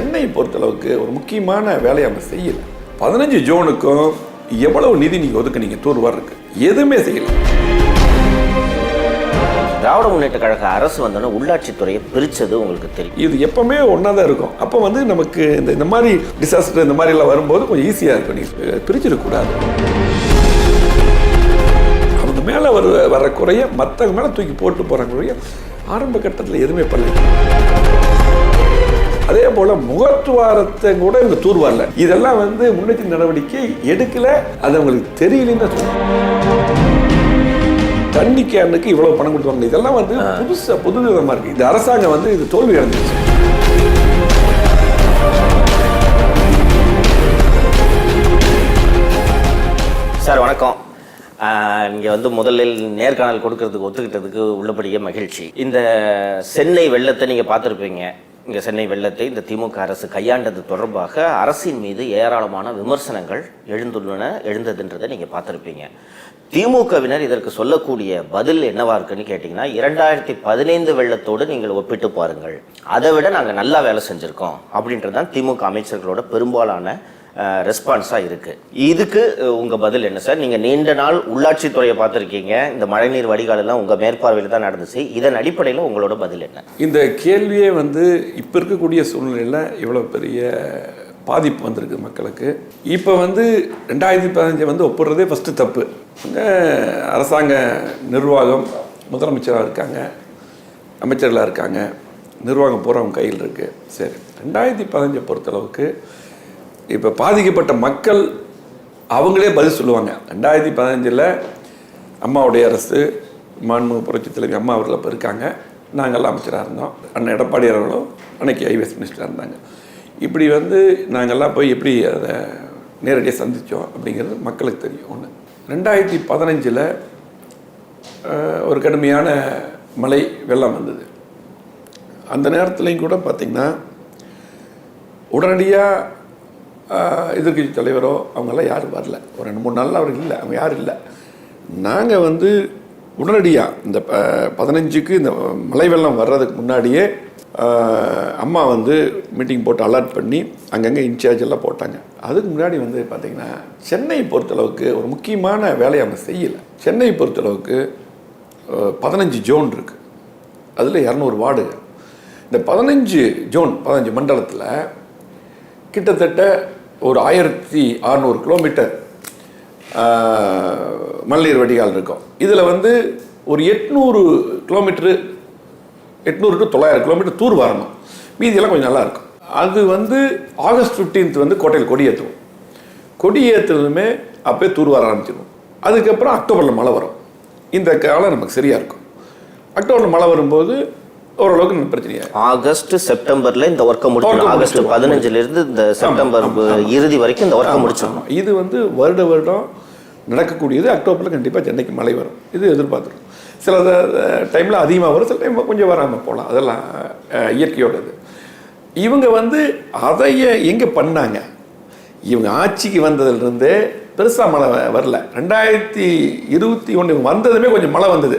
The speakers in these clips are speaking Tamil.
சென்னை பொறுத்தளவுக்கு ஒரு முக்கியமான வேலையை அவங்க செய்யல. பதினஞ்சு ஜோனுக்கும் எவ்வளவு நிதி நீங்கள் ஒதுக்குனீங்க? தூர்வார் இருக்கு எதுவுமே செய்யல. திராவிட முன்னேற்ற கழக அரசு வந்தோன்னே உள்ளாட்சித்துறையை பிரிச்சது உங்களுக்கு தெரியும். இது எப்பவுமே ஒன்றா தான் இருக்கும். அப்போ வந்து நமக்கு இந்த இந்த மாதிரி டிசாஸ்டர் இந்த மாதிரி எல்லாம் வரும்போது கொஞ்சம் ஈஸியாக இருக்கும். நீ பிரிச்சிடக்கூடாது அவங்க மேலே வர வர குறைய மற்றவங்க மேலே தூக்கி போட்டு குறைய ஆரம்ப கட்டத்தில் எதுவுமே பண்ணல. அதே போல் முகத்துவாரத்தை கூட இவங்க தூர்வாரல. இதெல்லாம் வந்து முன்னெச்சரிக்கை நடவடிக்கை எடுக்கல. அது அவங்களுக்கு தெரியலன்னு சொல்லுவாங்க தண்ணி கேனுக்கு இவ்வளவு பணம் கொடுத்தாங்க இதெல்லாம் வந்து புதுசா புது விதமா இருக்கு. இந்த அரசாங்கம் வந்து இது தோல்வி அடைஞ்சிருச்சு. சார் வணக்கம். நீங்கள் வந்து முதலில் நேர்காணல் கொடுக்கறதுக்கு ஒத்துக்கிட்டதுக்கு உள்ளபடியே மகிழ்ச்சி. இந்த சென்னை வெள்ளத்தை நீங்கள் பார்த்துருப்பீங்க. இங்கே சென்னை வெள்ளத்தை இந்த திமுக அரசு கையாண்டது தொடர்பாக அரசின் மீது ஏராளமான விமர்சனங்கள் எழுந்துள்ளன எழுந்ததுன்றதை நீங்கள் பார்த்துருப்பீங்க. திமுகவினர் இதற்கு சொல்லக்கூடிய பதில் என்னவா இருக்குன்னு கேட்டிங்கன்னா இரண்டாயிரத்தி பதினைந்து வெள்ளத்தோடு நீங்கள் ஒப்பிட்டு பாருங்கள். அதை விட நாங்கள் நல்லா வேலை செஞ்சுருக்கோம் அப்படின்றது தான் திமுக அமைச்சர்களோட பெரும்பாலான ரெஸ்பான்ஸாக இருக்குது இதுக்கு உங்கள் பதில் என்ன சார் நீங்கள் நீண்ட நாள் உள்ளாட்சித்துறையை பார்த்துருக்கீங்க. இந்த மழைநீர் வடிகாலெல்லாம் உங்கள் மேற்பார்வையில் தான் நடந்துச்சு. இதன் அடிப்படையில் உங்களோட பதில் என்ன? இந்த கேள்வியே வந்து இப்போ இருக்கக்கூடிய சூழ்நிலையில் இவ்வளோ பெரிய பாதிப்பு வந்திருக்கு மக்களுக்கு. இப்போ வந்து ரெண்டாயிரத்தி பதினஞ்சை வந்து ஒப்புடுறதே ஃபஸ்ட்டு தப்பு. அரசாங்க நிர்வாகம் முதலமைச்சராக இருக்காங்க. அமைச்சர்களாக இருக்காங்க. நிர்வாகம் பூரா அவங்க கையில் இருக்குது சரி. ரெண்டாயிரத்தி பதினஞ்சை பொறுத்தளவுக்கு இப்போ பாதிக்கப்பட்ட மக்கள் அவங்களே பதில் சொல்லுவாங்க. ரெண்டாயிரத்தி பதினஞ்சில் அம்மாவுடைய அரசு மாண்புமிகு புரட்சி தலைவி அம்மா அவர்கள் அப்போ இருக்காங்க. நாங்கள்லாம் அமைச்சராக இருந்தோம். அண்ணன் எடப்பாடி அவர்களும் அன்னைக்கு ஐவிஎஸ் மினிஸ்டராக இருந்தாங்க. இப்படி வந்து நாங்கள்லாம் போய் எப்படி அதை நேரடியாக சந்தித்தோம் அப்படிங்கிறது மக்களுக்கு தெரியும். ஒன்று ரெண்டாயிரத்தி பதினஞ்சில் ஒரு கடுமையான மழை வெள்ளம் வந்தது. அந்த நேரத்துலையும் கூட பார்த்திங்கன்னா உடனடியாக எதிர்கட்சி தலைவரோ அவங்கெல்லாம் யாரும் வரல. ஒரு ரெண்டு மூணு நாளில் அவர் இல்லை. அவங்க யாரும் இல்லை. நாங்கள் வந்து உடனடியாக இந்த பதினஞ்சுக்கு இந்த மழை வெள்ளம் வர்றதுக்கு முன்னாடியே அம்மா வந்து மீட்டிங் போட்டு அலர்ட் பண்ணி அங்கங்கே இன்சார்ஜ் எல்லாம் போட்டாங்க. அதுக்கு முன்னாடி வந்து பார்த்திங்கன்னா சென்னை பொறுத்தளவுக்கு ஒரு முக்கியமான வேலையை அவங்க செய்யலை. சென்னை பொறுத்தளவுக்கு பதினஞ்சு ஜோன் இருக்குது அதில் இரநூறு வார்டு. இந்த பதினஞ்சு ஜோன் பதினஞ்சு மண்டலத்தில் கிட்டத்தட்ட ஒரு ஆயிரத்தி அறநூறு கிலோமீட்டர் மழைநீர் வடிகால் இருக்கும். இதில் வந்து ஒரு எட்நூறு கிலோமீட்டரு எட்நூறு டு தொள்ளாயிரம் கிலோமீட்டர் தூர் வரணும். மீதியெல்லாம் கொஞ்சம் நல்லாயிருக்கும் அது வந்து ஆகஸ்ட் 15th வந்து கோட்டையில் கொடியேற்றுவோம் கொடியேற்றுனதுமே அப்போயே தூர் வர ஆரம்பிச்சிடும் அதுக்கப்புறம் அக்டோபரில் மழை வரும். இந்த காலம் நமக்கு சரியாக இருக்கும். அக்டோபரில் மழை வரும்போது ஓரளவுக்கு பிரச்சனையா ஆகஸ்ட் செப்டம்பர்ல இந்த ஒர்க்கை முடிச்சிடணும். ஆகஸ்ட். பதினஞ்சுல இருந்து இந்த செப்டம்பர் இறுதி வரைக்கும் இந்த ஒர்க்கை முடிச்சிடணும். இது வந்து வருட வருடம் நடக்கக்கூடியது. அக்டோபரில் கண்டிப்பாக சென்னைக்கு மழை வரும். இது எதிர்பார்த்துருக்கோம் சில டைமில் அதிகமாக வரும். சில டைம் கொஞ்சம் வராமல் போகலாம். அதெல்லாம் இயற்கையோடது இவங்க வந்து அதைய எங்கே பண்ணாங்க? இவங்க ஆட்சிக்கு வந்ததுலேருந்தே பெருசாக மழை வரல. ரெண்டாயிரத்தி இருபத்தி ஒன்று வந்ததுமே கொஞ்சம் மழை வந்தது.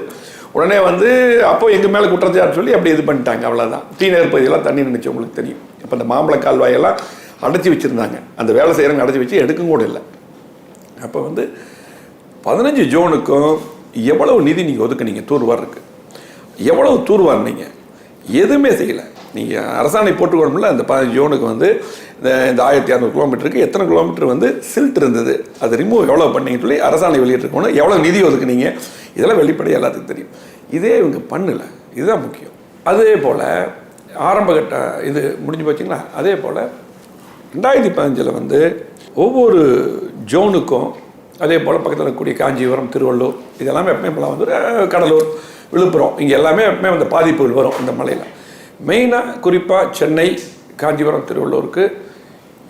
உடனே வந்து அப்போ எங்கள் மேலே குற்றச்சாட்டு சொல்லி அப்படி இது பண்ணிட்டாங்க அவ்வளோதான் டி நகர் பகுதியெல்லாம் தண்ணி நினைச்சு உங்களுக்கு தெரியும். இப்போ இந்த மாம்பழ கால்வாயெல்லாம் அடைச்சி வச்சுருந்தாங்க. அந்த வேலை செய்கிறவங்க அடைச்சி வச்சு எடுக்கும் கூட இல்லை. அப்போ வந்து பதினஞ்சு ஜோனுக்கும் எவ்வளவு நிதி நீங்கள் ஒதுக்குனீங்க? தூர்வார் இருக்குது எவ்வளவு தூர்வார் எதுவுமே செய்யலை. நீங்கள் அரசாணை போட்டுக்கணும்ல அந்த பதினஞ்சு ஜோனுக்கு வந்து இந்த இந்த ஆயிரத்தி இரநூறு கிலோமீட்டருக்கு எத்தனை கிலோமீட்டர் வந்து சில்ட் இருந்தது? அது ரிமூவ் எவ்வளோ பண்ணீங்கன்னு சொல்லி அரசாணை வெளியிட்டிருக்கணும் எவ்வளோ நிதி ஒதுக்குனீங்க? இதெல்லாம் வெளிப்படையாக எல்லாத்துக்கும் தெரியும். இதே இவங்க பண்ணலை. இதுதான் முக்கியம். அதே போல் ஆரம்பகட்ட இது முடிஞ்சு போச்சுங்களா? அதே போல் ரெண்டாயிரத்தி பதினஞ்சில் வந்து ஒவ்வொரு ஜோனுக்கும் அதே போல் பக்கத்தில் இருக்கக்கூடிய காஞ்சிபுரம் திருவள்ளூர் இதெல்லாமே எப்பவுமே இப்போலாம் வந்து கடலூர் விழுப்புரம் இங்கே எல்லாமே எப்பவுமே அந்த பாதிப்புகள் வரும் இந்த மலையில். மெயினாக குறிப்பாக சென்னை காஞ்சிபுரம் திருவள்ளூருக்கு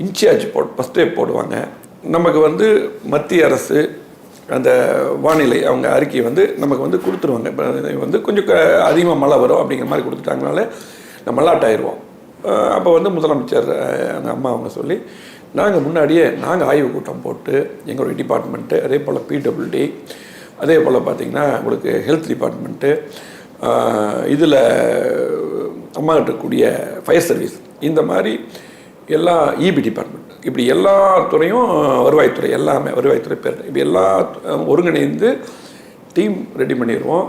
இன்சார்ஜ் போட் ஃபஸ்ட்டே போடுவாங்க. நமக்கு வந்து மத்திய அரசு அந்த வானிலை அவங்க அறிக்கையை வந்து நமக்கு வந்து கொடுத்துருவாங்க. இப்போ வந்து கொஞ்சம் அதிகமாக மழை வரும் அப்படிங்கிற மாதிரி கொடுத்துட்டாங்கனால நம்ம அலாட் ஆயிடுவோம் அப்போ வந்து முதலமைச்சர் அந்த அம்மா அவங்க சொல்லி நாங்கள் முன்னாடியே நாங்கள் ஆய்வு கூட்டம் போட்டு எங்களுடைய டிபார்ட்மெண்ட்டு அதே போல் பிடபிள்யூடி அதே போல் பார்த்திங்கன்னா உங்களுக்கு ஹெல்த் டிபார்ட்மெண்ட்டு இதில் அம்மா இருக்கக்கூடிய ஃபயர் சர்வீஸ் இந்த மாதிரி எல்லா இபி டிபார்ட்மெண்ட் இப்படி எல்லா துறையும் வருவாய்த்துறை எல்லாமே வருவாய்த்துறை பேர். இப்படி எல்லா ஒருங்கிணைந்து டீம் ரெடி பண்ணிடுவோம்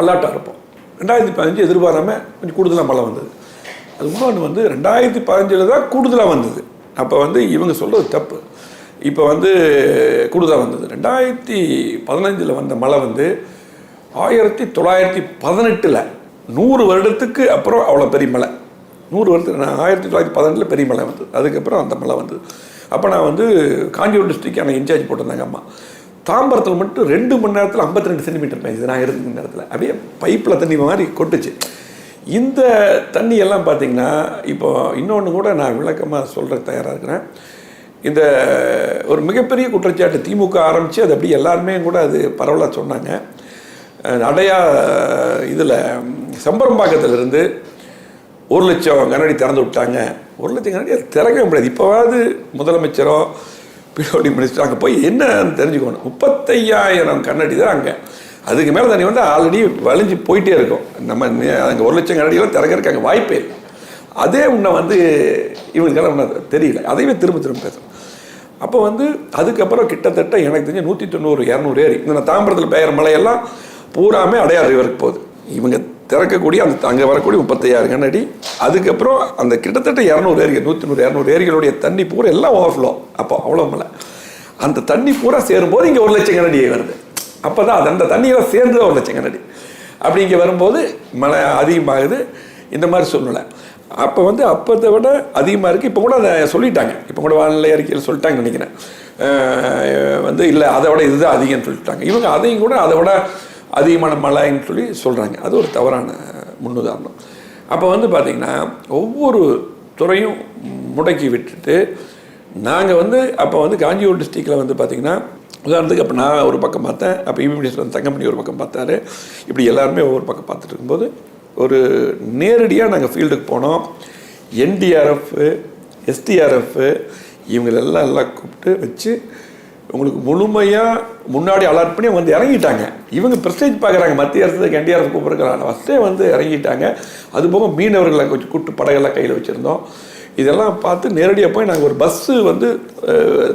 அலர்ட்டாக இருப்போம். ரெண்டாயிரத்தி பதினஞ்சு எதிர்பாராமல் கொஞ்சம் கூடுதலாக மழை வந்தது. அது இன்னொன்று வந்து ரெண்டாயிரத்தி பதினஞ்சில் தான் கூடுதலாக வந்தது. அப்போ வந்து இவங்க சொல்கிறது தப்பு. இப்போ வந்து கூடுதலாக வந்தது. ரெண்டாயிரத்தி பதினஞ்சில் வந்த மழை வந்து ஆயிரத்தி தொள்ளாயிரத்தி பதினெட்டில் நூறு வருடத்துக்கு அப்புறம் அவ்வளோ பெரிய மழை. நூறு வருஷத்துக்கு நான் ஆயிரத்தி தொள்ளாயிரத்தி பதினெட்டில் பெரிய மலை வந்தது. அதுக்கப்புறம் அந்த மலை வந்தது. அப்போ நான் வந்து காஞ்சிபுரம் டிஸ்ட்ரிக்ட் எனக்கு இன்சார்ஜ் போட்டிருந்தாங்க அம்மா. தாம்பரத்தில் மட்டும் ரெண்டு மணி நேரத்தில் 52 ரெண்டு சென்டிமீட்டர் பெய்யுது நான் இருந்த நேரத்தில். அப்படியே பைப்பில் தண்ணி மாதிரி கொட்டுச்சு. இந்த தண்ணி எல்லாம் பார்த்தீங்கன்னா இப்போ இன்னொன்று கூட நான் விளக்கமாக சொல்கிற தயாராக இருக்கிறேன். இந்த ஒரு மிகப்பெரிய குற்றச்சாட்டு திமுக ஆரம்பித்து அது அப்படியே எல்லாருமே கூட அது பரவலாக சொன்னாங்க. அடையா இதில் சம்பரம்பாக்கத்திலிருந்து ஒரு லட்சம் கண்ணாடி திறந்து விட்டாங்க. ஒரு லட்சம் கண்ணாடி அது திறக்கவே முடியாது. இப்போவாவது முதலமைச்சரோ பிஓடி மினிஸ்டர் அங்கே போய் என்னன்னு தெரிஞ்சுக்கணும். முப்பத்தையாயிரம் கண்ணாடி தான் அங்கே. அதுக்கு மேலே தண்ணி வந்து ஆல்ரெடி வலிஞ்சு போயிட்டே இருக்கும். நம்ம அங்கே ஒரு லட்சம் கண்ணாடியெல்லாம் திறக்கிறதுக்கு அங்கே வாய்ப்பே இல்லை. அதே உன்னை வந்து இவங்களுக்கெல்லாம் ஒன்றும் தெரியல. அதையுமே திரும்ப திரும்ப பேசுகிறேன் அப்போ வந்து அதுக்கப்புறம் கிட்டத்தட்ட எனக்கு தெரிஞ்ச நூற்றி தொண்ணூறு இரநூறு ஏரி. இந்த தாம்பரத்தில் பெயர் மழையெல்லாம் பூராமே அடையாறு இவருக்கு போகுது. இவங்க திறக்கக்கூடிய அந்த அங்கே வரக்கூடிய முப்பத்தையாயிரம் கண்ணடி அதுக்கப்புறம் அந்த கிட்டத்தட்ட இரநூறு ஏரிகள் நூற்றி நூறு இரநூறு ஏரிகளுடைய தண்ணி பூரா எல்லாம் ஓவர்ஃப்ளோ அப்போ அவ்வளோ மழை. அந்த தண்ணி பூரா சேரும்போது இங்கே ஒரு லட்சம் கண்ணடி வருது. அப்போ தான் அது அந்த தண்ணியெல்லாம் சேர்ந்து ஒரு லட்சம் கண்ணடி அப்படி இங்கே வரும்போது மழை அதிகமாகுது. இந்த மாதிரி சூழ்நிலை. அப்போ வந்து அப்போதை விட அதிகமாக இருக்குது இப்போ கூட அதை சொல்லிட்டாங்க. இப்போ கூட வானிலை அறிக்கையில் சொல்லிட்டாங்க நினைக்கிறேன். வந்து இல்லை அதை விட இதுதான் அதிகம்னு சொல்லிட்டாங்க. இவங்க அதையும் கூட அதை விட அதிகமான மழைன்னு சொல்லி சொல்கிறாங்க அது ஒரு தவறான முன்னுதாரணம். அப்போ வந்து பார்த்திங்கன்னா ஒவ்வொரு துறையும் முடக்கி விட்டுட்டு நாங்கள் வந்து அப்போ வந்து காஞ்சிபுரம் டிஸ்ட்ரிக்டில் வந்து பார்த்திங்கன்னா உதாரணத்துக்கு அப்போ நான் ஒரு பக்கம் பார்த்தேன் அப்போ இவி மினிஸ்டர் வந்து தங்கமணி ஒரு பக்கம் பார்த்தாரு. இப்படி எல்லாருமே ஒவ்வொரு பக்கம் பார்த்துட்டு இருக்கும்போது ஒரு நேரடியாக நாங்கள் ஃபீல்டுக்கு போனோம். என்டிஆர்எஃப் எஸ்டிஆர்எஃப் இவங்களெல்லாம் எல்லாம் கூப்பிட்டு வச்சு உங்களுக்கு முழுமையாக முன்னாடி அலர்ட் பண்ணி அவங்க வந்து இறங்கிட்டாங்க. இவங்க பிரஸ்டேஜ் பார்க்குறாங்க. மத்திய அரசுக்கு என்டிஆர்எஃப் கூப்பிட்ருக்கிறாங்க ஃபஸ்ட்டே வந்து இறங்கிட்டாங்க. அது போக மீனவர்களை கொஞ்சம் கூட்டு படகெல்லாம் கையில் வச்சுருந்தோம். இதெல்லாம் பார்த்து நேரடியாக போய் நாங்கள் ஒரு பஸ்ஸு வந்து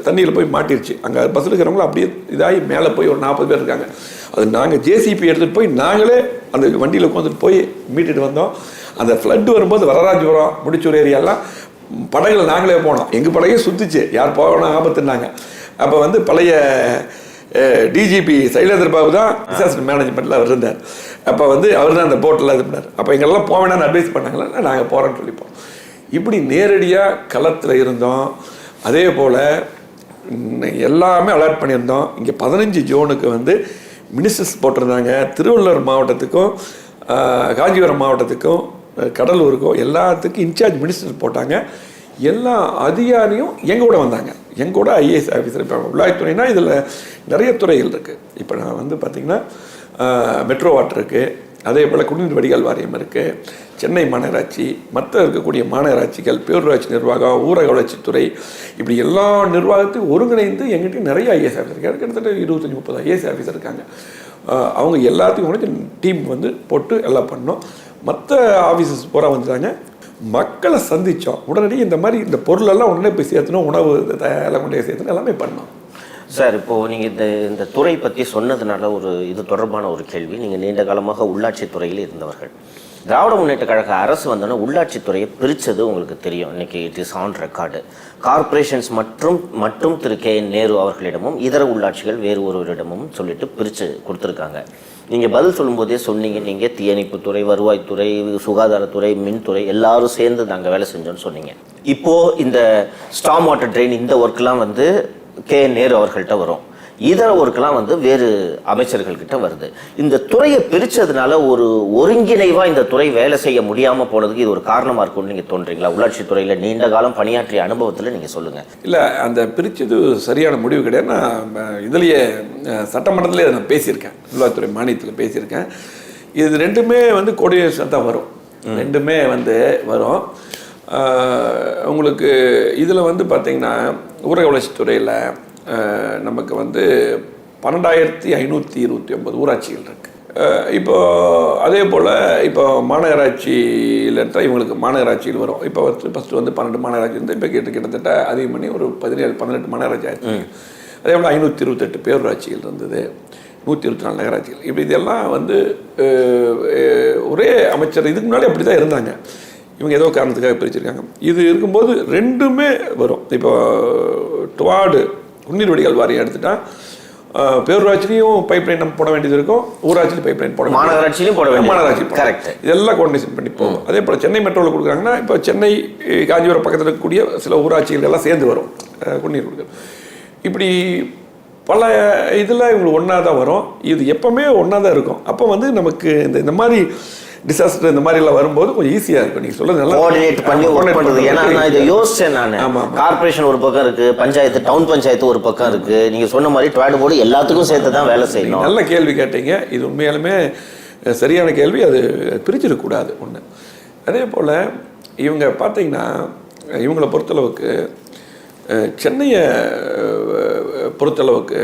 தண்ணியில் போய் மாட்டிருச்சு. அங்கே பஸ்ஸில் இருக்கிறவங்களும் அப்படியே இதாகி மேலே போய் ஒரு நாற்பது பேர் இருக்காங்க. அது நாங்கள் ஜேசிபி எடுத்துகிட்டு போய் நாங்களே அந்த வண்டியில் உட்காந்துட்டு போய் மீட்டுட்டு வந்தோம். அந்த ஃப்ளட் வரும்போது வரராஜபுரம் முடிச்சூர் ஏரியாலாம் படகுல நாங்களே போனோம். எங்கள் படகே சுற்றிச்சு யார் போகணும் ஆபத்துனாங்க அப்போ வந்து பழைய டிஜிபி சைலேந்தர் பாபு தான் டிசாஸ்டர் மேனேஜ்மெண்ட்டில் அவர் இருந்தார். அப்போ வந்து அவர் தான் அந்த போட்டில் இது பண்ணார். அப்போ எங்களெல்லாம் போக வேணாம்னு அட்வைஸ் பண்ணாங்களா நாங்கள் போகிறோன்னு சொல்லிப்போம். இப்படி நேரடியாக களத்தில் இருந்தோம். அதே போல் எல்லாமே அலர்ட் பண்ணியிருந்தோம். இங்கே பதினஞ்சு ஜோனுக்கு வந்து மினிஸ்டர்ஸ் போட்டிருந்தாங்க திருவள்ளூர் மாவட்டத்துக்கும் காஞ்சிபுரம் மாவட்டத்துக்கும் கடலூருக்கும் எல்லாத்துக்கும் இன்சார்ஜ் மினிஸ்டர் போட்டாங்க. எல்லா அதிகாரியும் எங்கூட வந்தாங்க. எங்கள் கூட ஐஏஎஸ் ஆஃபீஸர் இப்போ உள்ளாய்த்துறைனா இதில் நிறைய துறைகள் இருக்குது இப்போ நான் வந்து பார்த்திங்கன்னா மெட்ரோ வாட்டர் இருக்குது அதே போல் குடிநீர் வடிகால் வாரியம் இருக்குது சென்னை மாநகராட்சி மற்ற இருக்கக்கூடிய மாநகராட்சிகள் பேரூராட்சி நிர்வாகம் ஊரக வளர்ச்சித்துறை இப்படி எல்லா நிர்வாகத்தையும் ஒருங்கிணைந்து எங்கிட்ட நிறைய ஐஏஎஸ் ஆஃபீஸர் இருக்காங்க. கிட்டத்தட்ட இருபத்தஞ்சி முப்பது ஐஏஎஸ் ஆஃபீஸர் இருக்காங்க. அவங்க எல்லாத்தையும் டீம் வந்து போட்டு எல்லாம் பண்ணோம். மற்ற ஆஃபீஸஸ் பூரா வந்துட்டாங்க. மக்களை சந்தித்தோம் உடனடி இந்த மாதிரி இந்த பொருளெல்லாம் உடனே போய் சேர்த்தணும் உணவு எல்லாம் கொண்டு சேர்த்தணும் எல்லாமே பண்ணோம். சார் இப்போது நீங்கள் இந்த இந்த துறை பற்றி சொன்னதுனால ஒரு இது தொடர்பான ஒரு கேள்வி. நீங்கள் நீண்ட காலமாக உள்ளாட்சி துறையில் இருந்தவர்கள். திராவிட முன்னேற்ற கழக அரசு வந்தோன்னா உள்ளாட்சித்துறையை பிரித்தது உங்களுக்கு தெரியும். இன்னைக்கு it is on record corporations மற்றும் மட்டும் திரு கே என் நேரு அவர்களிடமும் இதர உள்ளாட்சிகள் வேறு ஒருவரிடமும் சொல்லிட்டு பிரித்து கொடுத்துருக்காங்க. நீங்கள் பதில் சொல்லும்போதே சொன்னீங்க நீங்கள் தீயணைப்புத்துறை வருவாய்த்துறை சுகாதாரத்துறை மின்துறை எல்லாரும் சேர்ந்து நாங்கள் வேலை செஞ்சோம்னு சொன்னீங்க. இப்போது இந்த ஸ்டாம் வாட்டர் ட்ரெயின் இந்த ஒர்க்லாம் வந்து கே நேரு அவர்கள்ட்ட வரும். இதர ஒர்க்கெல்லாம் வந்து வேறு அமைச்சர்கள் கிட்ட வருது. இந்த துறையை பிரிச்சதுனால ஒரு ஒருங்கிணைவா இந்த துறை வேலை செய்ய முடியாம போனதுக்கு இது ஒரு காரணமா இருக்கும்னு நீங்க தோன்றீங்களா? உள்ளாட்சி துறையில நீண்ட காலம் பணியாற்றிய அனுபவத்துல நீங்க சொல்லுங்க. இல்லை அந்த பிரித்தது சரியான முடிவு கிடையாது. நான் இதுலயே சட்டமன்றத்திலே நான் பேசியிருக்கேன். உள்ளாத்துறை மானியத்தில் பேசியிருக்கேன். இது ரெண்டுமே வந்து கோஆர்டினேஷன் தான் வரும். ரெண்டுமே வந்து வரும். உங்களுக்கு இதில் வந்து பார்த்தீங்கன்னா ஊரக வளர்ச்சித்துறையில் நமக்கு வந்து பன்னெண்டாயிரத்தி ஐநூற்றி இருபத்தி ஒன்பது ஊராட்சிகள் இருக்குது இப்போ அதே போல் இப்போ மாநகராட்சியில் இருந்தால் இவங்களுக்கு மாநகராட்சியில் வரும். இப்போ ஃபஸ்ட்டு வந்து பன்னெண்டு மாநகராட்சி இருந்து இப்போ கிட்ட கிட்டத்தட்ட அதிகம் பண்ணி ஒரு பதினேழு பதினெட்டு மாநகராட்சி ஆச்சு அதே போல் ஐநூற்றி இருபத்தெட்டு பேரூராட்சிகள் இருந்தது. நூற்றி இருபத்தி நாலு நகராட்சிகள். இப்படி இதெல்லாம் வந்து ஒரே அமைச்சர் இதுக்கு முன்னாடி அப்படி தான் இருந்தாங்க. இவங்க ஏதோ காரணத்துக்காக பிரிச்சிருக்காங்க. இது இருக்கும்போது ரெண்டுமே வரும். இப்போ டுவாடு குன்னீர் வடிகால் வாரியம் எடுத்துட்டா பேரூராட்சிலையும் பைப் லைன் நம்ம போட வேண்டியது இருக்கும் ஊராட்சிலையும் பைப் லைன் போட. மாநகராட்சியிலும் போட வேண்டியது மாநகராட்சி. Correct. இதெல்லாம் கோஆர்டினேஷன் பண்ணி போகும் அதே போல் சென்னை மெட்ரோவில் கொடுக்குறாங்கன்னா இப்போ சென்னை காஞ்சிபுரம் பக்கத்தில் இருக்கக்கூடிய சில ஊராட்சிகள் எல்லாம் சேர்ந்து வரும். குடிநீர் கொடுக்குறது இப்படி பல இதில் இவங்களுக்கு ஒன்றா தான் வரும். இது எப்பவுமே ஒன்றா தான் இருக்கும். அப்போ வந்து நமக்கு இந்த இந்த மாதிரி டிசாஸ்டர் இந்த மாதிரி எல்லாம் வரும்போது கொஞ்சம் ஈஸியாக இருக்கும். நீங்கள் சொல்றது நல்லா கோஆர்டினேட் பண்ணி ஒர்க் பண்றது. ஏன்னா. நான் இதை யோசிச்சேன் நான். கார்ப்பரேஷன் ஒரு பக்கம் இருக்கு பஞ்சாயத்து டவுன் பஞ்சாயத்து ஒரு பக்கம் இருக்கு. நீங்க சொன்ன மாதிரி ட்வாட் போர்டு எல்லாத்துக்கும் சேர்த்து தான் வேலை நீங்க செய்யணும். நல்ல கேள்வி கேட்டீங்க. இது உண்மையாலுமே சரியான கேள்வி. அது பிரிச்சிடக்கூடாது ஒன்று அதே போல் இவங்க பார்த்தீங்கன்னா இவங்களை பொறுத்தளவுக்கு சென்னையை பொறுத்தளவுக்கு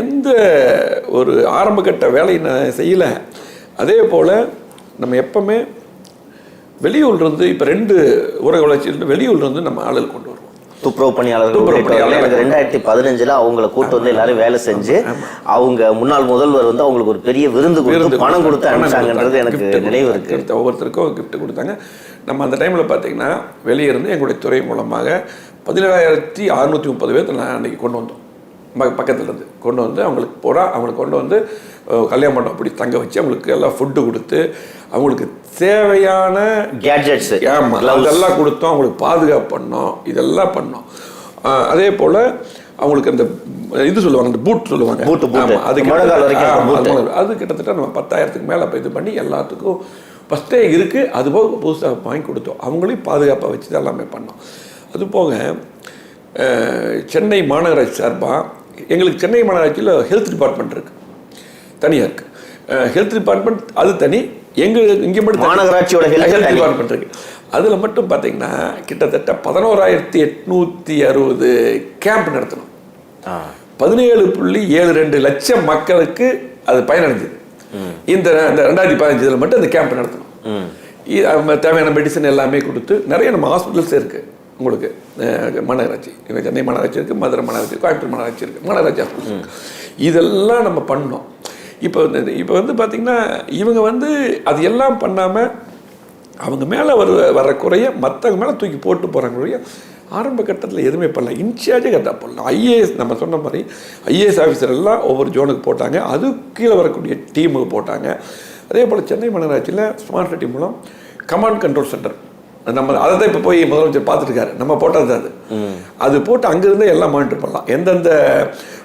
எந்த ஒரு ஆரம்பகட்ட வேலையை நான் செய்யலை. அதே போல் நம்ம எப்பவுமே வெளியூர்லேருந்து இப்போ ரெண்டு ஊரக வளர்ச்சியிலிருந்து வெளியூர்லேருந்து நம்ம ஆளுகள் கொண்டு வருவோம். துப்புரவு பணியாளர்கள். எனக்கு ரெண்டாயிரத்தி பதினஞ்சுல அவங்கள கூட்டு வந்து எல்லாரும் வேலை செஞ்சு அவங்க முன்னாள் முதல்வர் வந்து அவங்களுக்கு ஒரு பெரிய விருந்து கொடுத்து பணம் கொடுத்து அனுப்பிச்சாங்கன்றது எனக்கு நினைவு கொடுத்தாங்க. இருக்கு. Gift ஒவ்வொருத்தருக்கும் gift கொடுத்தாங்க. நம்ம அந்த டைமில் பார்த்தீங்கன்னா வெளியே இருந்து எங்களுடைய துறை மூலமாக பதினேழாயிரத்தி அறுநூற்றி முப்பது பேர்த்த நான் அன்றைக்கி கொண்டு வந்தோம். ப- பக்கத்துல இருந்து கொண்டு வந்து அவங்களுக்கு போகிறா அவங்களுக்கு கொண்டு வந்து கல்யாண மண்டபம் அப்படி தங்க வச்சு அவங்களுக்கு எல்லாம் ஃபுட்டு கொடுத்து அவங்களுக்கு தேவையான கேட்ஜெட்ஸ் ஆமா அதெல்லாம் கொடுத்தோம். அவங்களுக்கு பாதுகாப்பு பண்ணோம். இதெல்லாம் பண்ணோம். அதே போல் அவங்களுக்கு அந்த இது சொல்லுவாங்க அந்த பூட் சொல்லுவாங்க. பூட்டு, பூட்டு. ஆமா, அது கிட்டத்தட்ட-. அது நம்ம பத்தாயிரத்துக்கு மேலே இப்போ இது பண்ணி எல்லாத்துக்கும் ஃபஸ்ட்டே இருக்குது அது போக புதுசாக வாங்கி கொடுத்தோம். அவங்களையும் பாதுகாப்பாக வச்சு தான் எல்லாமே பண்ணோம். அது போக சென்னை மாநகராட்சி சார்பாக எங்களுக்கு சென்னை மாநகராட்சியில் ஹெல்த் டிபார்ட்மெண்ட் இருக்குது தனியாக இருக்குது ஹெல்த் டிபார்ட்மெண்ட் அது தனி எங்கள் இங்கே மட்டும். மாநகராட்சியோட ஹெல்த். டிபார்ட்மெண்ட் இருக்கு. அதில் மட்டும் பார்த்தீங்கன்னா கிட்டத்தட்ட பதினோராயிரத்தி எட்நூற்றி அறுபது கேம்ப் நடத்தணும். பதினேழு புள்ளி ஏழு ரெண்டு லட்சம் மக்களுக்கு அது பயனடைஞ்சது. இந்த ரெண்டாயிரத்தி பதினஞ்சுல மட்டும் அந்த கேம்ப் நடத்தணும். தேவையான மெடிசன் எல்லாமே கொடுத்து நிறைய நம்ம ஹாஸ்பிட்டல்ஸ் இருக்கு. உங்களுக்கு மாநகராட்சி சென்னை மாநகராட்சி இருக்கு மதுரை மாநகராட்சி கோயம்புத்தூர் மாநகராட்சி இருக்கு மாநகராட்சி இதெல்லாம் நம்ம பண்ணோம் இப்போ வந்து இப்போ வந்து பார்த்திங்கன்னா இவங்க வந்து அது எல்லாம் பண்ணாமல் அவங்க மேலே வர வர குறைய மற்றவங்க மேலே தூக்கி போட்டு போகிறாங்க குறைய ஆரம்ப கட்டத்தில் எதுவுமே பண்ணல. இன்சார்ஜே கரெக்டாக பண்ணல. ஐஏஎஸ் நம்ம சொன்ன மாதிரி ஐஏஎஸ் ஆஃபீஸர் எல்லாம் ஒவ்வொரு ஜோனுக்கு போட்டாங்க. அது கீழே வரக்கூடிய டீமுக்கு போட்டாங்க. அதே போல் சென்னை மாநகராட்சியில் ஸ்மார்ட் சிட்டி மூலம் கமாண்ட் கண்ட்ரோல் சென்டர் நம்ம அதை தான் இப்போ போய் முதலமைச்சர் பார்த்துட்டு இருக்காரு நம்ம போட்டது தான் அது அது போட்டு அங்கேருந்தே எல்லாம் மானிட்டர் பண்ணலாம். எந்தெந்த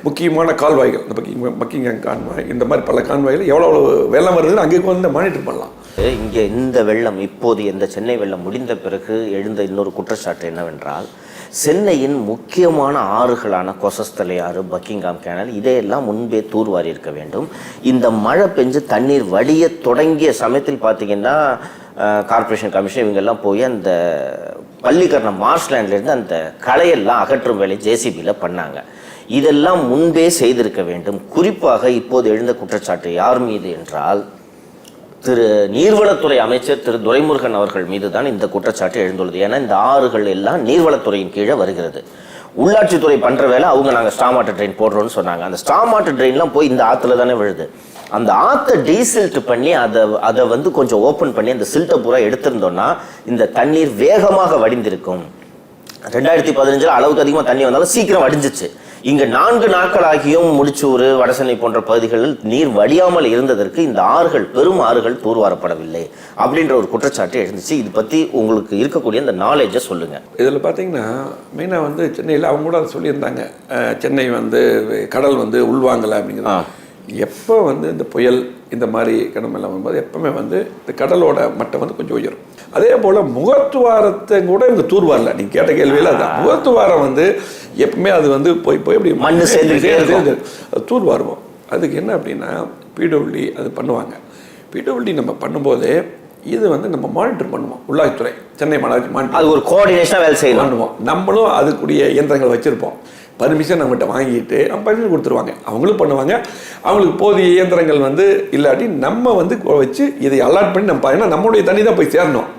முக்கியமான கால்வாய்கள் இந்த பக்கிங் பக்கிங்காம் கான்வாய் இந்த மாதிரி பல கால்வாய்கள் எவ்வளோ வெள்ளம் வருதுன்னு அங்கே வந்து மானிட்டர் பண்ணலாம். இங்கே இந்த வெள்ளம் இப்போது இந்த சென்னை வெள்ளம் முடிந்த பிறகு எழுந்த இன்னொரு குற்றச்சாட்டு என்னவென்றால் சென்னையின் முக்கியமான ஆறுகளான கொசஸ்தலை ஆறு பக்கிங்காம் கேனல் இதையெல்லாம் முன்பே தூர்வாரி இருக்க வேண்டும். இந்த மழை பெஞ்சு தண்ணீர் வடிய தொடங்கிய சமயத்தில் பார்த்தீங்கன்னா கார்பரேஷன் கார்ப்பரேஷன் கமிஷன் இவங்கெல்லாம் போய் அந்த பள்ளிக்கரண மார்ஷ்லேண்ட்லேருந்து அந்த களையெல்லாம் அகற்றும் வேலை ஜேசிபியில் பண்ணாங்க. இதெல்லாம் முன்பே செய்திருக்க வேண்டும். குறிப்பாக இப்போது எழுந்த குற்றச்சாட்டு யார் மீது என்றால் திரு நீர்வளத்துறை அமைச்சர் திரு துரைமுருகன் அவர்கள் மீது தான் இந்த குற்றச்சாட்டு எழுந்துள்ளது. ஏன்னா இந்த ஆறுகள் எல்லாம் நீர்வளத்துறையின் கீழே வருகிறது. உள்ளாட்சித்துறை பண்ணுற வேலை அவங்க நாங்கள் ஸ்டாம் வாட்டர் ட்ரெயின் போடுறோம்னு சொன்னாங்க. அந்த ஸ்டாம் வாட்டர் ட்ரெயின்லாம் போய் இந்த ஆற்றுல தானே விழுது. அந்த ஆத்தை டீசில்ட் பண்ணி அதை அதை வந்து கொஞ்சம் ஓப்பன் பண்ணி அந்த சில்ட்டை பூரா எடுத்திருந்தோம்னா இந்த தண்ணீர் வேகமாக வடிந்திருக்கும். ரெண்டாயிரத்தி பதினஞ்சுல அளவுக்கு அதிகமாக தண்ணி வந்தாலும் சீக்கிரம் வடிஞ்சிச்சு. இங்க நான்கு நாட்கள் ஆகியும் முடிச்சூர் வடசென்னை போன்ற பகுதிகளில் நீர் வடியாமல் இருந்ததற்கு இந்த ஆறுகள் பெரும் ஆறுகள் தூர்வாரப்படவில்லை அப்படின்ற ஒரு குற்றச்சாட்டு எழுந்துச்சு. இது பத்தி உங்களுக்கு இருக்கக்கூடிய அந்த நாலேஜை சொல்லுங்க. இதில் பார்த்தீங்கன்னா மெயினாக வந்து சென்னையில் அவங்க கூட அதை சொல்லியிருந்தாங்க சென்னை வந்து கடல் வந்து உள்வாங்கலை அப்படிங்கிறது. எப்போ வந்து இந்த புயல் இந்த மாதிரி கடமெல்லாம் வரும்போது எப்பவுமே வந்து இந்த கடலோட மட்டம் வந்து கொஞ்சம் உயரும். அதே போல் முகத்துவாரத்தை கூட இவங்க தூர்வாரல நீங்கள் கேட்ட கேள்வியில் அதுதான் முகத்துவாரம் வந்து எப்பவுமே அது வந்து போய் போய் அப்படி இருக்கும். சேர்ந்து அது தூர்வாருவோம் அதுக்கு என்ன அப்படின்னா பிடபிள்யூடி அது பண்ணுவாங்க. பிடபிள்யூடி நம்ம பண்ணும்போது இது வந்து நம்ம மானிட்டர் பண்ணுவோம். உள்ளாட்சித்துறை சென்னை மாநகராட்சி மானிட்டர் அது ஒரு கோஆர்டினேஷனாக வேலை செய்யணும் பண்ணுவோம். நம்மளும் அதுக்குரிய இயந்திரங்கள் வச்சுருப்போம். பர்மிஷன் நம்மகிட்ட வாங்கிட்டு நம்ம பர்மிஷன் கொடுத்துருவாங்க. அவங்களும் பண்ணுவாங்க. அவங்களுக்கு போதிய இயந்திரங்கள் வந்து இல்லாட்டி நம்ம வந்து வச்சு இதை அலாட் பண்ணி நம்ம பார்த்தீங்கன்னா நம்மளுடைய தண்ணி தான் போய் சேரணும்.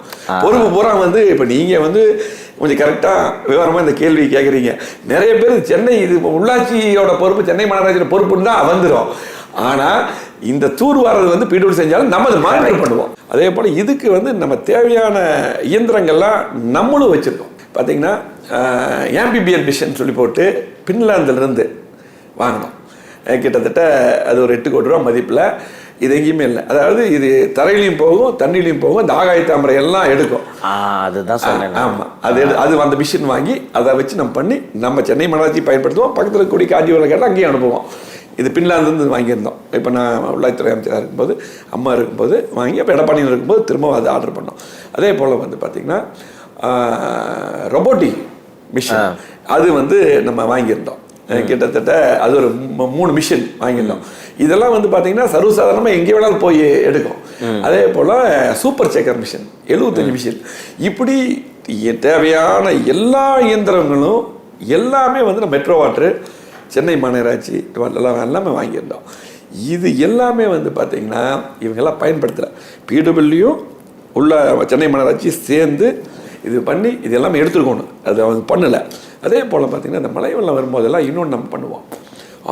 பொறுப்பு பூரா வந்து இப்போ நீங்கள் வந்து கொஞ்சம் கரெக்டாக விவரமாக இந்த கேள்வி கேட்குறீங்க நிறைய பேர் சென்னை இது உள்ளாட்சியோட பொறுப்பு சென்னை மாநகராட்சியோட பொறுப்புன்னு தான் வந்துடும் ஆனால் இந்த தூர் வாரது வந்து பிடிஓ செஞ்சாலும் நம்ம அதை மானிட்டர் பண்ணுவோம். அதே போல் இதுக்கு வந்து நம்ம தேவையான இயந்திரங்கள்லாம் நம்மளும் வச்சுருக்கோம். பார்த்தீங்கன்னா ஆம்பிபியன் மிஷன் சொல்லி போட்டு பின்லாந்துலேருந்து வாங்கினோம். கிட்டத்தட்ட அது ஒரு எட்டு கோடி ரூபா மதிப்பில். இது எங்கேயுமே இல்லை. அதாவது இது தரையிலையும் போகும் தண்ணிலையும் போகும். இந்த ஆகாய தாமரை எல்லாம் எடுக்கும். அதுதான் சொன்னேன். ஆமாம் அது எடு- அது அந்த மிஷின் வாங்கி அதை வச்சு நம்ம பண்ணி நம்ம சென்னை மாநகராட்சி பயன்படுத்துவோம். பக்கத்தில் இருக்கக்கூடிய காஞ்சிபுரம் கேட்டால் அங்கேயும் அனுப்புவோம். இது பின்லாந்துலேருந்து வாங்கியிருந்தோம். இப்போ நான் உள்ளாட்சித்துறை அமைச்சராக இருக்கும்போது அம்மா இருக்கும்போது வாங்கி அப்போ எடப்பாடியில் இருக்கும்போது திரும்ப அதை ஆர்டர் பண்ணோம். அதே போல் வந்து பார்த்திங்கன்னா ரொபோட்டிக் மிஷின் அது வந்து நம்ம வாங்கியிருந்தோம். கிட்டத்தட்ட அது ஒரு மூணு மிஷின் வாங்கியிருந்தோம். இதெல்லாம் வந்து பார்த்தீங்கன்னா சர்வசாதாரணமாக எங்கே வேணாலும் போய் எடுக்கும். அதே போல் சூப்பர் சேக்கர் மிஷின் எழுபத்தஞ்சு மிஷின் இப்படி தேவையான எல்லா இயந்திரங்களும் எல்லாமே வந்து நம்ம மெட்ரோ வாட்ரு சென்னை மாநகராட்சி எல்லாம் எல்லாமே வாங்கியிருந்தோம். இது எல்லாமே வந்து பார்த்திங்கன்னா இவங்கெல்லாம் பயன்படுத்தலை. பிடபிள்யூயும் உள்ள சென்னை மாநகராட்சி சேர்ந்து இது பண்ணி இது எல்லாமே எடுத்துருக்கணும் அது அவங்க பண்ணலை. அதே போல் பார்த்திங்கன்னா இந்த மழை வெள்ளம் வரும்போதெல்லாம் இன்னொன்று நம்ம பண்ணுவோம்.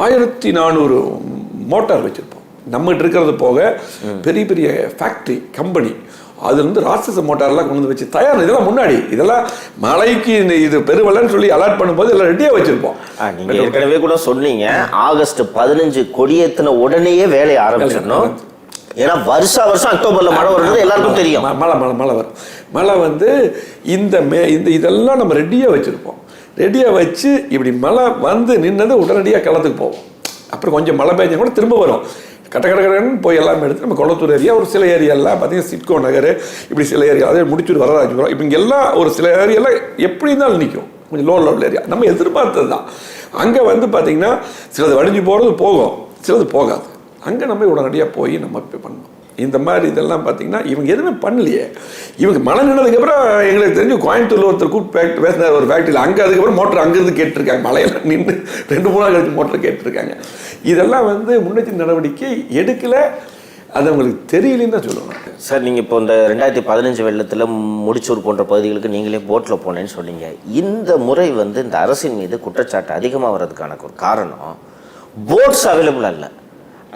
ஆயிரத்தி நானூறு மோட்டார் வச்சுருப்போம். நம்மகிட்ட இருக்கிறது போக பெரிய பெரிய ஃபேக்ட்ரி கம்பெனி அது வந்து ராட்சச மோட்டார்லாம் கொண்டு வந்து வச்சு தயார் இதெல்லாம் முன்னாடி. இதெல்லாம் இந்த இது பெருவெள்ளன்னு சொல்லி அலாட் பண்ணும்போது எல்லாம் ரெடியாக வச்சுருப்போம். ஏற்கனவே கூட சொன்னீங்க. ஆகஸ்ட் பதினஞ்சு கொடியேத்தின உடனேயே வேலையை ஆரம்பிச்சிடணும். ஏன்னா வருஷா வருஷம் அக்டோபர்ல மழை வருது எல்லாருக்கும் தெரியும். மழை மழை மழை வரும். மழை வந்து இந்த மே இந்த இதெல்லாம் நம்ம ரெடியாக வச்சுருப்போம். ரெடியாக வச்சு இப்படி மழை வந்து நின்னது உடனடியாக களத்துக்கு போவோம் அப்புறம் கொஞ்சம் மழை பெஞ்சா கூட திரும்ப வரும். கட்ட கட்ட கடன்னு போய் எல்லாமே எடுத்து நம்ம குளத்தூர் ஏரியா ஒரு சில ஏரியாலாம் பார்த்தீங்கன்னா சிட்கோ நகர் இப்படி சில ஏரியா அதே முடிச்சூர் வரராஜபுரம் இப்போ இங்கே எல்லாம் ஒரு சில ஏரியாலாம் எப்படி இருந்தாலும் நிற்கும் கொஞ்சம் லோ லெவல் ஏரியா நம்ம எதிர்பார்த்தது தான். அங்கே வந்து பார்த்திங்கன்னா சிலது வடிஞ்சு போகிறது போகும் சிலது போகாது. அங்கே நம்ம உடனடியாக போய் நம்ம இப்போ பண்ணோம் இந்த மாதிரி இதெல்லாம் பார்த்தீங்கன்னா இவங்க எதுவுமே பண்ணலையே. இவங்க மழை நின்னதுக்கப்புறம் எங்களுக்கு தெரிஞ்சு கோயம்புத்தூரில் ஒருத்தர் கூப்பிட்டு பேசினார் ஒரு ஃபேக்ட்ரியில் அங்கே அதுக்கப்புறம் மோட்டர் அங்கேருந்து கேட்டிருக்காங்க. மழையெல்லாம் நின்று ரெண்டு மூணு நாள் கழிச்சு மோட்டர் கேட்டிருக்காங்க. இதெல்லாம் வந்து முன்னெச்சரிக்கை நடவடிக்கை எடுக்கலை. அது அவங்களுக்கு தெரியலன்னு தான் சொல்லுவாங்க சார் நீங்கள் இப்போ இந்த ரெண்டாயிரத்தி பதினஞ்சு வெள்ளத்தில் முடிச்சூர் போன்ற பகுதிகளுக்கு நீங்களே போட்டில் போனேன்னு சொன்னீங்க. இந்த முறை வந்து இந்த அரசின் மீது குற்றச்சாட்டு அதிகமாக வர்றதுக்கான ஒரு காரணம் போட்ஸ் அவைலபிள் அல்ல.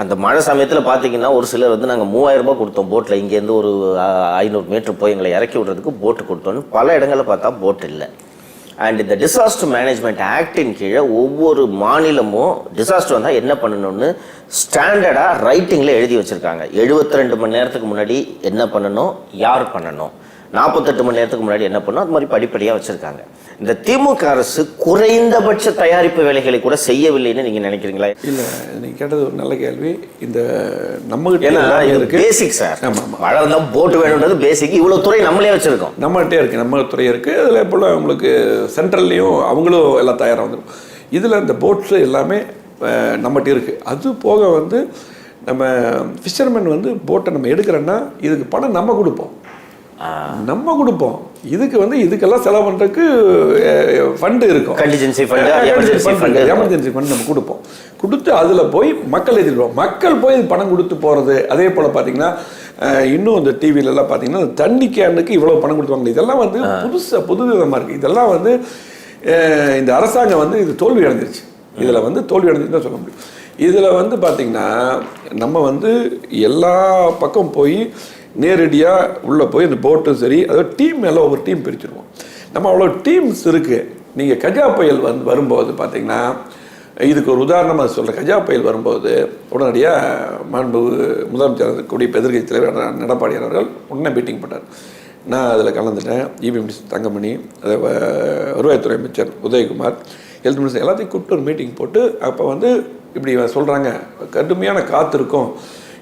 அந்த மழை சமயத்தில் பார்த்தீங்கன்னா ஒரு சிலர் வந்து நாங்கள் மூவாயிரம் ரூபாய் கொடுத்தோம் போட்டில் இங்கேருந்து ஒரு ஐநூறு மீட்டர் போய் எங்களை இறக்கி விடுறதுக்கு போட்டு கொடுத்தோன்னு பல இடங்களில் பார்த்தா போட் இல்லை. அண்ட் இந்த டிசாஸ்டர் மேனேஜ்மெண்ட் ஆக்டின் கீழே ஒவ்வொரு மாநிலமும் டிசாஸ்டர் வந்தால் என்ன பண்ணணும்னு ஸ்டாண்டர்டாக ரைட்டிங்கில் எழுதி வச்சுருக்காங்க. 72 ரெண்டு மணி நேரத்துக்கு முன்னாடி என்ன பண்ணணும்? யார் பண்ணணும்? நாற்பத்தெட்டு மணி நேரத்துக்கு முன்னாடி என்ன பண்ணணும் அது மாதிரி படிப்படியாக வச்சுருக்காங்க. இந்த திமுக அரசு குறைந்தபட்ச தயாரிப்பு வேலைகளை கூட செய்யவில்லைன்னு நீங்கள் நினைக்கிறீங்களா? இல்லை நீங்கள் கேட்டது ஒரு நல்ல கேள்வி. இந்த நம்மகிட்ட ஏன்னா இது இருக்கு. பேசிக் சார் வந்தால் போட்டு வேணுன்றது பேசிக் இவ்வளோ துறை நம்மளே வச்சுருக்கோம். நம்மகிட்டே இருக்குது நம்ம துறை இருக்குது அதில் போல் உங்களுக்கு சென்ட்ரல்லையும் அவங்களும் எல்லாம் தயாராக வந்துடும் இதில் இந்த போட்ஸு எல்லாமே நம்மகிட்ட இருக்குது அது போக வந்து நம்ம ஃபிஷர்மேன் வந்து போட்டை நம்ம எடுக்கிறோன்னா இதுக்கு பணம் நம்ம கொடுப்போம். நம்ம கொடுப்போம். இதுக்கு வந்து இதுக்கெல்லாம் செலவு பண்ணுறதுக்கு ஃபண்டு இருக்கும். Fund இருக்கும். எமர்ஜென்சி ஃபண்ட் நம்ம கொடுப்போம். கொடுத்து அதில் போய் மக்கள் எழுதிடுவோம் மக்கள் போய் பணம் கொடுத்து போகிறது அதே போல் பார்த்தீங்கன்னா இன்னும் இந்த டிவிலெல்லாம் பார்த்தீங்கன்னா இந்த தண்ணி கேனுக்கு இவ்வளோ பணம் கொடுத்துவாங்க இதெல்லாம் வந்து புதுசாக புது விதமாக இருக்குது இதெல்லாம் வந்து இந்த அரசாங்கம் வந்து இது தோல்வி அடைஞ்சிருச்சு. இதில் வந்து தோல்வி அடைஞ்சுன்னு தான் சொல்ல முடியும். இதில் வந்து பார்த்திங்கன்னா நம்ம வந்து எல்லா பக்கம் போய் நேரடியாக உள்ளே போய் இந்த போட்டும் சரி அதாவது டீம் மேலே ஒவ்வொரு டீம் பிரிச்சிருவோம். நம்ம அவ்வளோ டீம்ஸ் இருக்குது நீங்கள் கஜா புயல் வந்து வரும்போது பார்த்தீங்கன்னா இதுக்கு ஒரு உதாரணமாக சொல்கிறேன் கஜா புயல் வரும்போது உடனடியாக மாண்பு முதலமைச்சர் கூடிய எதிர்கட்சி தலைவர் எடப்பாடி அவர்கள் உடனே மீட்டிங் பண்ணார் நான் அதில் கலந்துட்டேன். இபி மினிஸ்டர் தங்கமணி வ- வருவாய்த்துறை அமைச்சர் உதயகுமார் ஹெல்த் மினிஸ்டர் எல்லாத்தையும் கூப்பிட்டு ஒரு மீட்டிங் போட்டு அப்போ வந்து இப்படி சொல்கிறாங்க கடுமையான காற்று இருக்கும்.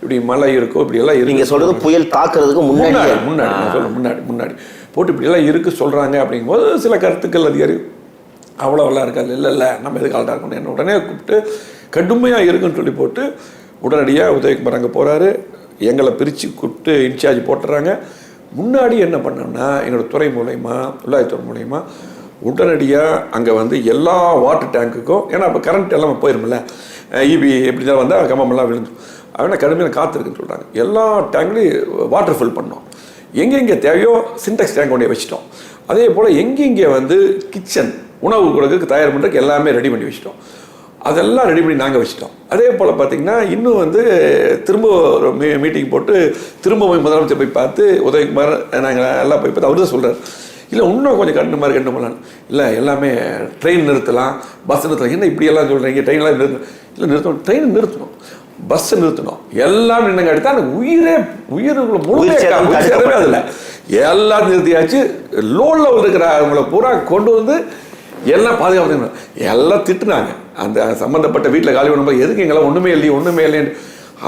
இப்படி மழை இருக்கும் இப்படி எல்லாம் இருக்கு. நீங்க சொல்றது புயல் தாக்குறதுக்கு முன்னாடி முன்னாடி முன்னாடி நான் சொல்றேன் முன்னாடி முன்னாடி. போட்டு இப்படியெல்லாம் இருக்கு சொல்கிறாங்க அப்படிங்கும்போது சில கருத்துக்கள் அதிகாரி அவ்வளோவெல்லாம் இருக்காது. இல்லை இல்லை நம்ம எதுக்கு ஆள்டா இருக்கணும் என்ன உடனே கூப்பிட்டு கடுமையாக இருக்குன்னு சொல்லி போட்டு உடனடியாக உதயகுமார் அங்கே போகிறாரு எங்களை பிரித்து கூப்பிட்டு இன்சார்ஜ் போட்டுறாங்க. முன்னாடி என்ன பண்ணோம்னா எங்களோட துறை மூலயமா உள்ளாயத்துறை மூலயமா உடனடியாக அங்கே வந்து எல்லா வாட்டர் டேங்குக்கும் ஏன்னா அப்போ கரண்ட் எல்லாம் போயிருமில்ல இபி எப்படி தான் வந்தால் கம்பமெல்லாம் விழுந்து ஆனால் கடுமையான காற்று இருக்குன்னு சொல்கிறாங்க எல்லா டேங்க்லையும் வாட்டர் ஃபில் பண்ணோம். எங்கெங்கே தேவையோ சின்டெக்ஸ் டேங்க் ஒன்றே வச்சுட்டோம். வச்சிட்டோம் அதே போல் எங்கெங்கே வந்து கிச்சன் உணவு குழந்தைக்கு தயார் பண்ணுறதுக்கு எல்லாமே ரெடி பண்ணி வச்சிட்டோம். அதெல்லாம் ரெடி பண்ணி நாங்கள் வச்சிட்டோம். அதே போல் பார்த்தீங்கன்னா இன்னும் வந்து திரும்ப ஒரு மீ மீட்டிங் போட்டு திரும்ப போய் முதலமைச்சர் போய் பார்த்து உதயகுமார் நாங்கள் எல்லாம் போய் பார்த்து அவர் தான் சொல்கிறார் இல்லை இன்னும் கொஞ்சம் கண்டு மாதிரி கண்டு பண்ணலாம் இல்லை எல்லாமே ட்ரெயின் நிறுத்தலாம் பஸ் நிறுத்தலாம். என்ன இப்படியெல்லாம் சொல்கிறீங்க ட்ரெயின்லாம் நிறுத்தணும் இல்லை நிறுத்தணும். ட்ரெயின் நிறுத்தணும். பஸ் நிறுத்தணும். எல்லாம் நின்னுங்க எடுத்தா அந்த உயிரே உயிர்களை உயிர் சேதம் முழுமையாக அதில். எல்லாம் நிறுத்தியாச்சு. லோ லெவல் இருக்கிற அவங்கள பூரா கொண்டு வந்து எல்லாம் பாதுகாப்பு எல்லாம் திட்டுனாங்க. அந்த சம்மந்தப்பட்ட வீட்டில் காலி பண்ணும்போது எதுக்கு எங்கெல்லாம் ஒன்றுமே இல்லையே ஒன்றுமே இல்லைன்னு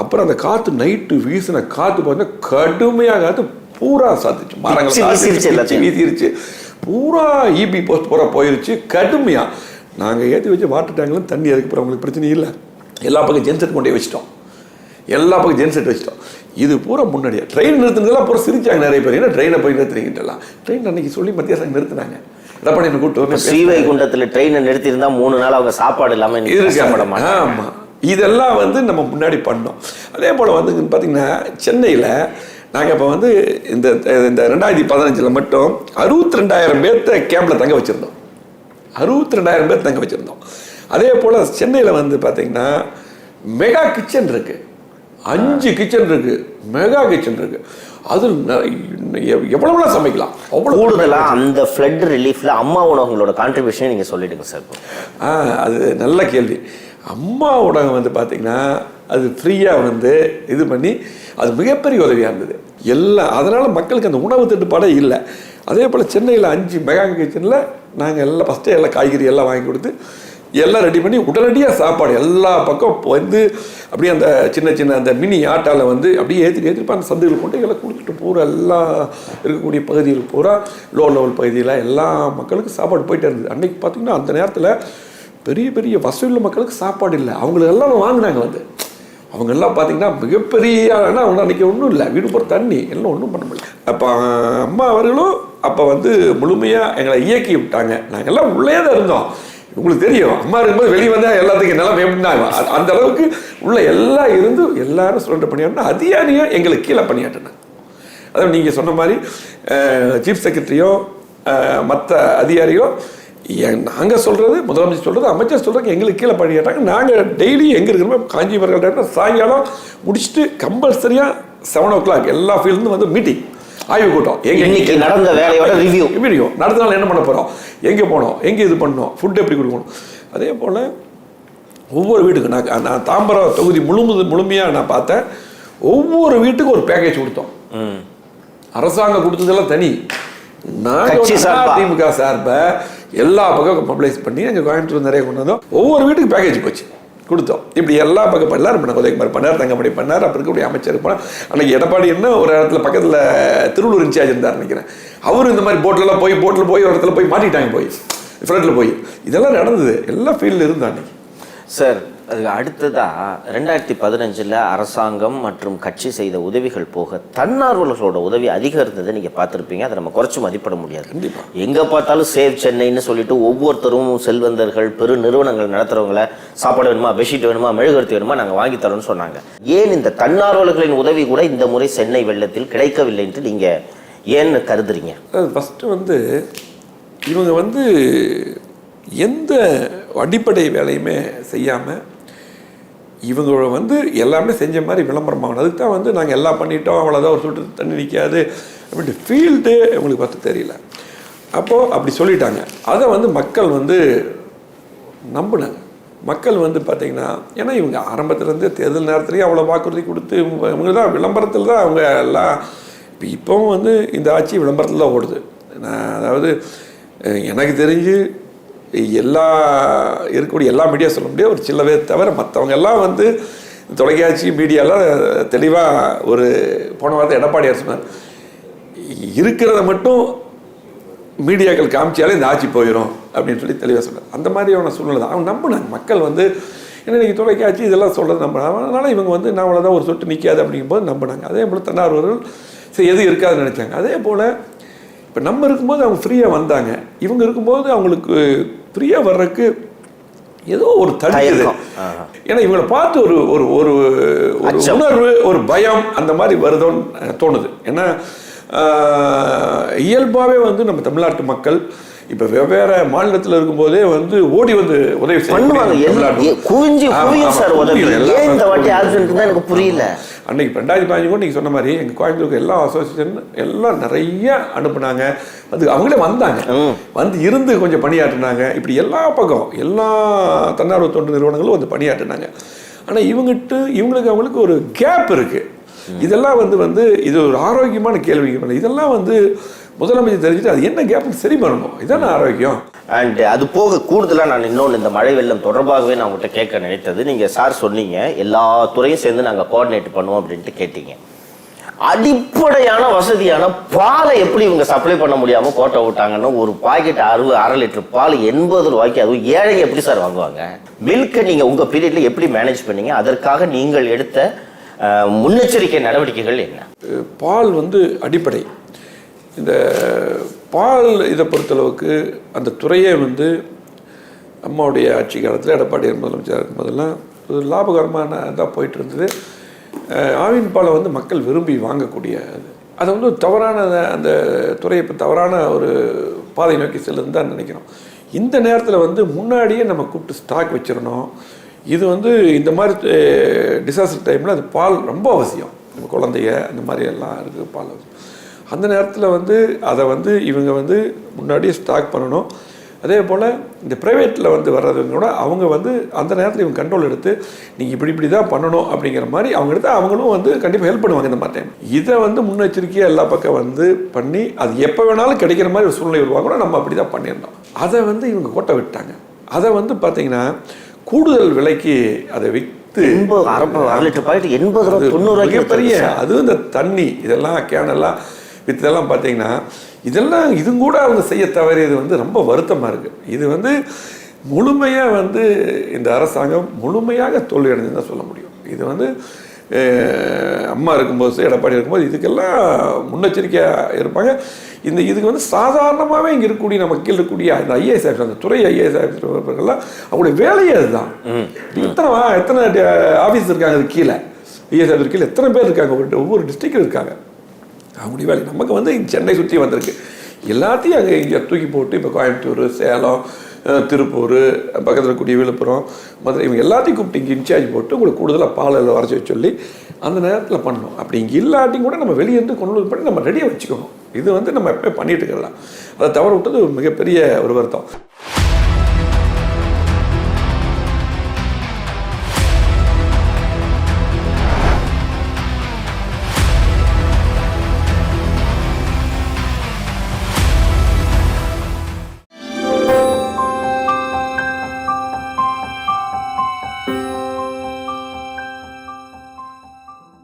அப்புறம் அந்த காற்று நைட்டு வீசின காற்று பார்த்தீங்கன்னா கடுமையாக காற்று பூரா சாத்துச்சு. மரங்களை வீசிருச்சு பூரா இபி போஸ்ட் பூரா போயிருச்சு. கடுமையாக நாங்கள் ஏற்றி வச்ச வாட்டர் டேங்க்லாம் தண்ணி அதுக்கப்புறம் உங்களுக்கு பிரச்சனை இல்லை. எல்லா பக்கம் ஜென்செட் கொண்டு வச்சிட்டோம். எல்லா பக்கம் ஜென்செட் வச்சிட்டோம். இது பூரா முன்னாடியே. ட்ரெயின் நிறுத்தினதெல்லாம் பூரா சிரிச்சாங்க நிறைய பேர். ஏன்னா ட்ரெயினை போய் நிறுத்துறீங்கலாம் ட்ரெயின் அன்னைக்கு சொல்லி மத்திய அரசாங்கம் நிறுத்தினாங்க. எடப்பாடி என்ன கூப்பிட்டு ஸ்ரீவைகுண்டத்துல ட்ரெயினை நிறுத்தி இருந்தா மூணு நாள் அவங்க சாப்பாடு இல்லாம இன்னைக்கு கஷ்டப்பட இருக்காங்க மாட்டாங்க. ஆமா. இதெல்லாம் வந்து நம்ம முன்னாடி பண்ணோம். அதே போல் வந்து பார்த்தீங்கன்னா சென்னையில் நாங்கள் இப்போ வந்து இந்த இந்த ரெண்டாயிரத்தி பதினஞ்சில் மட்டும் அறுபத்தி ரெண்டாயிரம் பேர்த்த கேம்பில் தங்க வச்சுருந்தோம். அறுபத்தி ரெண்டாயிரம் பேர் தங்க வச்சுருந்தோம். அதே போல் சென்னையில் வந்து பார்த்தீங்கன்னா மெகா கிச்சன் இருக்கு. அஞ்சு கிச்சன் இருக்கு. மெகா கிச்சன் இருக்கு. அது எவ்வளவுலாம் சமைக்கலாம். அவ்வளோ கூடுதலா அந்த ஃப்ளட் ரிலீஃப்ல அம்மா உணவங்களோட கான்ட்ரிபியூஷன் நீங்க சொல்லிடுங்க சார். அது நல்ல கேள்வி. அம்மா ஊடகம் வந்து பார்த்தீங்கன்னா அது ஃப்ரீயாக வந்து இது பண்ணி அது மிகப்பெரிய உதவியாக இருந்தது. எல்லாம் அதனால் மக்களுக்கு அந்த உணவு தட்டுப்பாடே இல்லை. அதே போல் சென்னையில் அஞ்சு மெகா கிச்சனில் நாங்கள் எல்லாம் ஃபஸ்ட்டே எல்லாம் காய்கறி எல்லாம் வாங்கி கொடுத்து எல்லாம் ரெடி பண்ணி உடனடியாக சாப்பாடு எல்லா பக்கம் வந்து அப்படியே அந்த சின்ன சின்ன அந்த மினி ஆட்டாவில் வந்து அப்படியே ஏற்றி ஏற்றிப்பா அந்த சந்தைகள் கொண்டு எல்லாம் கொடுத்துட்டு பூரா எல்லாம் இருக்கக்கூடிய பகுதிகள் பூரா லோ லெவல் பகுதியில் எல்லா மக்களுக்கும் சாப்பாடு போயிட்டே இருந்தது. அன்றைக்கி பார்த்திங்கன்னா அந்த நேரத்தில் பெரிய பெரிய வசதியுள்ள மக்களுக்கு சாப்பாடு இல்லை. அவங்களுக்கெல்லாம் வாங்கினாங்க வந்து. அவங்கெல்லாம் பார்த்தீங்கன்னா மிகப்பெரிய ஆனால் அவங்க அன்றைக்கி ஒன்றும் இல்லை. வீடு போகிற தண்ணி. எல்லாம் ஒன்றும் பண்ண முடியல. அப்போ அம்மா அவர்களும் அப்போ வந்து முழுமையாக எங்களை இயக்கி விட்டாங்க. நாங்கள் எல்லாம் உள்ளே தான் இருந்தோம். உங்களுக்கு தெரியும். அம்மா இருக்கும்போது வெளியே வந்தால் எல்லாத்துக்கும் நிலம் எப்படின்னா அந்த அளவுக்கு உள்ள எல்லாம் இருந்து எல்லாரும் சுரண்டர் பண்ணியாட்டினா அதிகாரியும் எங்களுக்கு கீழே பண்ணியாட்டினாங்க அதாவது நீங்கள் சொன்ன மாதிரி சீஃப் செக்ரட்டரியோ மற்ற அதிகாரியோ நாங்கள் சொல்கிறது முதலமைச்சர் சொல்கிறது அமைச்சர் சொல்கிறது எங்களுக்கு கீழே பண்ணிட்டாங்க நாங்கள் டெய்லி எங்கே இருக்கிறோமோ காஞ்சிபுரம் சாயங்காலம் முடிச்சுட்டு கம்பல்சரியாக செவன் ஓ கிளாக் எல்லா ஃபீல்ட்லேருந்து வந்து மீட்டிங் ஆய்வு கூட்டம். எங்க நடந்த வேலையோட ரிவ்யூ வீடியோ நடத்த நாள் என்ன பண்ண போகிறோம் எங்கே போனோம்? எங்கே இது பண்ணோம்? ஃபுட் எப்படி கொடுக்கணும்? அதே போல் ஒவ்வொரு வீட்டுக்கும் நான் நான் தாம்பரம் தொகுதி முழுமுது முழுமையாக நான் பார்த்தேன். ஒவ்வொரு வீட்டுக்கும் ஒரு பேக்கேஜ் கொடுத்தோம். அரசாங்கம் கொடுத்ததெல்லாம் தனி. நாங்கள் சார்பா? திமுக சார்பை எல்லா பக்கம் பப்ளைஸ் பண்ணி எங்கள் கோயம்புத்தூர் நிறைய கொண்டு வந்தோம். ஒவ்வொரு வீட்டுக்கு பேக்கேஜ் போச்சு. கொடுத்தோம். இப்படி எல்லா பக்கம் எல்லாரும் இப்போ உதயகுமார் பண்ணார் தங்கமணி பண்ணார் அப்புறம் இருக்கக்கூடிய அமைச்சர் பண்ணார் அன்னைக்கு எடப்பாடி என்ன ஒரு இடத்துல பக்கத்தில் திருவள்ளூர் இன்சார்ஜ் இருந்தார் நினைக்கிறேன். அவரும் இந்த மாதிரி போட்டிலலாம் போய் போட்டில் போய் ஒரு இடத்துல போய் மாட்டிட்டாங்க போய். ஃப்ரண்ட்டில் போய். இதெல்லாம் நடந்தது. எல்லா ஃபீல்டில் இருந்தா அன்னைக்கு. சார் அதுக்கு அடுத்ததா ரெண்டாயிரத்தி பதினஞ்சில் அரசாங்கம் மற்றும் கட்சி செய்த உதவிகள் போக தன்னார்வலர்களோட உதவி அதிகம் இருந்ததை நீங்கள் பார்த்துருப்பீங்க. அதை நம்ம குறைச்சு மதிப்பிட முடியாது. கண்டிப்பா. எங்கே பார்த்தாலும் சேவ் சென்னைன்னு சொல்லிட்டு ஒவ்வொருத்தரும் செல்வந்தர்கள் பெரு நிறுவனங்கள் நடத்துகிறவங்கள சாப்பாடு வேணுமா பெட்ஷீட் வேணுமா மெழுகுவர்த்தி வேணுமா நாங்கள் வாங்கி தரோம்னு சொன்னாங்க. ஏன் இந்த தன்னார்வலர்களின் உதவி கூட இந்த முறை சென்னை வெள்ளத்தில் கிடைக்கவில்லைன்ட்டு நீங்கள் ஏன்னு கருதுறீங்க? ஃபஸ்ட்டு வந்து இவங்க வந்து எந்த அடிப்படை வேலையுமே செய்யாமல் இவங்கள வந்து எல்லாமே செஞ்ச மாதிரி விளம்பரம் ஆகணும் அதுக்கு தான் வந்து நாங்கள் எல்லாம் பண்ணிட்டோம் அவ்வளோதான் ஒரு சுட்டு தண்ணி நிற்காது அப்படின்ட்டு ஃபீல்டு அவங்களுக்கு பார்த்து தெரியல. அப்போது அப்படி சொல்லிட்டாங்க. அதை வந்து மக்கள் வந்து நம்பினாங்க. மக்கள் வந்து பார்த்தீங்கன்னா ஏன்னா இவங்க ஆரம்பத்துலேருந்து தேர்தல் நேரத்துலேயும் அவ்வளோ வாக்குறுதி கொடுத்து இவங்க தான் விளம்பரத்தில் தான் அவங்க எல்லாம் இப்போ இப்போவும் வந்து இந்த ஆட்சி விளம்பரத்தில் தான் ஓடுது. நான் அதாவது எனக்கு தெரிஞ்சு எல்லா இருக்கக்கூடிய எல்லா மீடியா சொல்ல முடியாது ஒரு சில பேர் தவிர மற்றவங்க எல்லாம் வந்து தொலைக்காட்சி மீடியாலாம் தெளிவாக ஒரு போன வாரத்தை எடப்பாடியார் சொன்னார் இருக்கிறத மட்டும் மீடியாக்கள் காமிச்சாலே இந்த ஆட்சி போயிடும் அப்படின்னு சொல்லி தெளிவாக சொன்னார். அந்த மாதிரியான சூழ்நிலை தான். அவங்க நம்பினாங்க மக்கள் வந்து ஏன்னா தொலைக்காட்சி இதெல்லாம் சொல்கிறது நம்பினாங்க அதனால் இவங்க வந்து நான் அவ்வளோதான் ஒரு சொட்டு நிற்காது அப்படிங்கும்போது நம்பினாங்க. அதே போல் தன்னார்வர்கள் சரி எது இருக்காதுன்னு நினச்சாங்க. அதே போல் இப்போ நம்ம இருக்கும்போது அவங்க ஃப்ரீயாக வந்தாங்க. இவங்க இருக்கும்போது அவங்களுக்கு ஃப்ரீயாக வர்றதுக்கு ஏதோ ஒரு தடுக்குது. ஏன்னா இவங்களை பார்த்து ஒரு ஒரு ஒரு ஒரு. உணர்வு ஒரு பயம் அந்த மாதிரி வருதோன்னு தோணுது ஏன்னா இயல்பாகவே வந்து நம்ம தமிழ்நாட்டு மக்கள் இப்போ வெவ்வேறு மாநிலத்தில் இருக்கும்போதே வந்து ஓடி வந்து உதவி பண்ணுவாங்க. குவிஞ்சு சார் உதவி. ஏன் இந்த வாட்டி. ஆக்சிடென்ட் தான் எனக்கு புரியல? அன்னைக்கு ரெண்டாயிரத்தி பதினஞ்சு கூட நீங்கள் சொன்ன மாதிரி எங்கள் கோயம்புத்தூருக்கு எல்லா அசோசியேஷன் எல்லாம் நிறைய அனுப்புனாங்க. அது அவங்களே வந்தாங்க. வந்து இருந்து கொஞ்சம் பணியாற்றினாங்க. இப்படி எல்லா பக்கம் எல்லா தன்னார்வ தொண்டு நிறுவனங்களும் வந்து பணியாற்றினாங்க. ஆனால் இவங்கிட்ட இவங்களுக்கு அவங்களுக்கு ஒரு கேப் இருக்குது இதெல்லாம் வந்து வந்து இது ஒரு ஆரோக்கியமான கேள்வி. இதெல்லாம் வந்து முதலமைச்சர் தெரிஞ்சுட்டு அது என்ன கேப் சரி பண்ணணும். இதான ஆரோக்கியம். அண்ட் அது போக கூடுதலாக நான் இன்னொன்று இந்த மழை வெள்ளம் தொடர்பாகவே நான் உங்கள்கிட்ட கேட்க நினைத்தது. நீங்கள் சார் சொன்னீங்க எல்லா துறையும் சேர்ந்து நாங்கள் கோஆர்டினேட் பண்ணுவோம் அப்படின்ட்டு கேட்டீங்க. அடிப்படையான வசதியான பாலை எப்படி இவங்க சப்ளை பண்ண முடியாமல் கோட்டை விட்டாங்கன்னு ஒரு பாக்கெட் அறுபது அரை லிட்டர் பால் எண்பது ரூபாய்க்கு அதுவும் ஏழைங்க எப்படி சார் வாங்குவாங்க? மில்கை நீங்கள் உங்கள் பீரியடில் எப்படி மேனேஜ் பண்ணீங்க? அதற்காக நீங்கள் எடுத்த முன்னெச்சரிக்கை நடவடிக்கைகள் என்ன? பால் வந்து அடிப்படை. இந்த பால் இதை பொறுத்தளவுக்கு அந்த துறையே வந்து அம்மாவுடைய ஆட்சி காலத்தில் எடப்பாடி முதலமைச்சராக இருக்கும்போதெல்லாம் ஒரு லாபகரமான இதாக போயிட்டு இருந்தது. ஆவின் பாலை வந்து மக்கள் விரும்பி வாங்கக்கூடிய அது. அதை வந்து தவறான அந்த துறையை இப்போ தவறான ஒரு பாதை நோக்கி செல்லுன்னு தான் நினைக்கிறோம். இந்த நேரத்தில் வந்து முன்னாடியே நம்ம கூப்பிட்டு ஸ்டாக் வச்சிடணும். இது வந்து இந்த மாதிரி டிசாஸ்டர் டைமில் அது பால் ரொம்ப அவசியம். நம்ம குழந்தைய அந்த மாதிரி எல்லாம் இருக்குது பால் அவசியம். அந்த நேரத்தில் வந்து அதை வந்து இவங்க வந்து முன்னாடியே ஸ்டாக் பண்ணணும். அதே போல் இந்த ப்ரைவேட்டில் வந்து வர்றதுங்க கூட அவங்க வந்து அந்த நேரத்தில் இவங்க கண்ட்ரோல் எடுத்து நீங்கள் இப்படி இப்படி தான் பண்ணணும் அப்படிங்கிற மாதிரி அவங்க எடுத்து அவங்களும் வந்து கண்டிப்பாக ஹெல்ப் பண்ணுவாங்க இந்த மாதிரி டைம் இதை வந்து முன்னெச்சரிக்கையாக எல்லா பக்கம் வந்து பண்ணி அது எப்போ வேணாலும் கிடைக்கிற மாதிரி ஒரு சூழ்நிலை உருவாக்கணும் நம்ம அப்படி தான் பண்ணியிருந்தோம். அதை வந்து இவங்க கோட்டை விட்டாங்க. அதை வந்து பார்த்தீங்கன்னா கூடுதல் விலைக்கு அதை விற்று எண்பது அரை லிட்டர் பாக்கெட் எண்பது ரூபா தொண்ணூறு மிகப்பெரிய. அதுவும் இந்த தண்ணி இதெல்லாம் கேனெல்லாம் வித்ததெல்லாம் பார்த்தீங்கன்னா இதெல்லாம் இதுவும் கூட அவங்க செய்ய தவறியது வந்து ரொம்ப வருத்தமாக இருக்குது இது வந்து முழுமையாக வந்து இந்த அரசாங்கம் முழுமையாக தோல்வி அடைஞ்சுன்னு தான் சொல்ல முடியும். இது வந்து அம்மா இருக்கும்போது எடப்பாடி இருக்கும்போது இதுக்கெல்லாம் முன்னெச்சரிக்கையாக இருப்பாங்க. இந்த இதுக்கு வந்து சாதாரணமாகவே இங்கே இருக்கக்கூடிய நம்ம கீழே இருக்கக்கூடிய அந்த ஐஏஎஸ் ஆஃபீஸ் அந்த துறை ஐஏஎஸ் ஆஃபீஸர்கள்லாம் அவங்களுடைய வேலையே அதுதான். எத்தனை எத்தனை ஆஃபீஸ் இருக்காங்க அது கீழே. ஐஏஎஸ் ஆஃபீஸ் கீழே எத்தனை பேர் இருக்காங்க ஒரு ஒவ்வொரு டிஸ்ட்ரிக்டில் இருக்காங்க. அவங்களுடைய வேலை. நமக்கு வந்து சென்னை சுற்றி வந்திருக்கு. எல்லாத்தையும் அங்கே இங்கே தூக்கி போட்டு இப்போ கோயம்புத்தூர் சேலம் திருப்பூர் பக்கத்தில் இருக்கக்கூடிய விழுப்புரம் மதுரை இவங்க எல்லாத்தையும் கூப்பிட்டு இங்கே இன்சார்ஜ் போட்டு உங்களுக்கு கூடுதலாக பாலில் வரைச்சி சொல்லி அந்த நேரத்தில் பண்ணணும். அப்படி இங்கே இல்லாட்டியும் கூட நம்ம வெளியே இருந்து கொண்டு வந்து பண்ணி நம்ம ரெடியாக வச்சுக்கணும். இது வந்து நம்ம எப்போ பண்ணிட்டு இருக்கலாம். அதை தவற விட்டது ஒரு மிகப்பெரிய ஒரு வருத்தம்.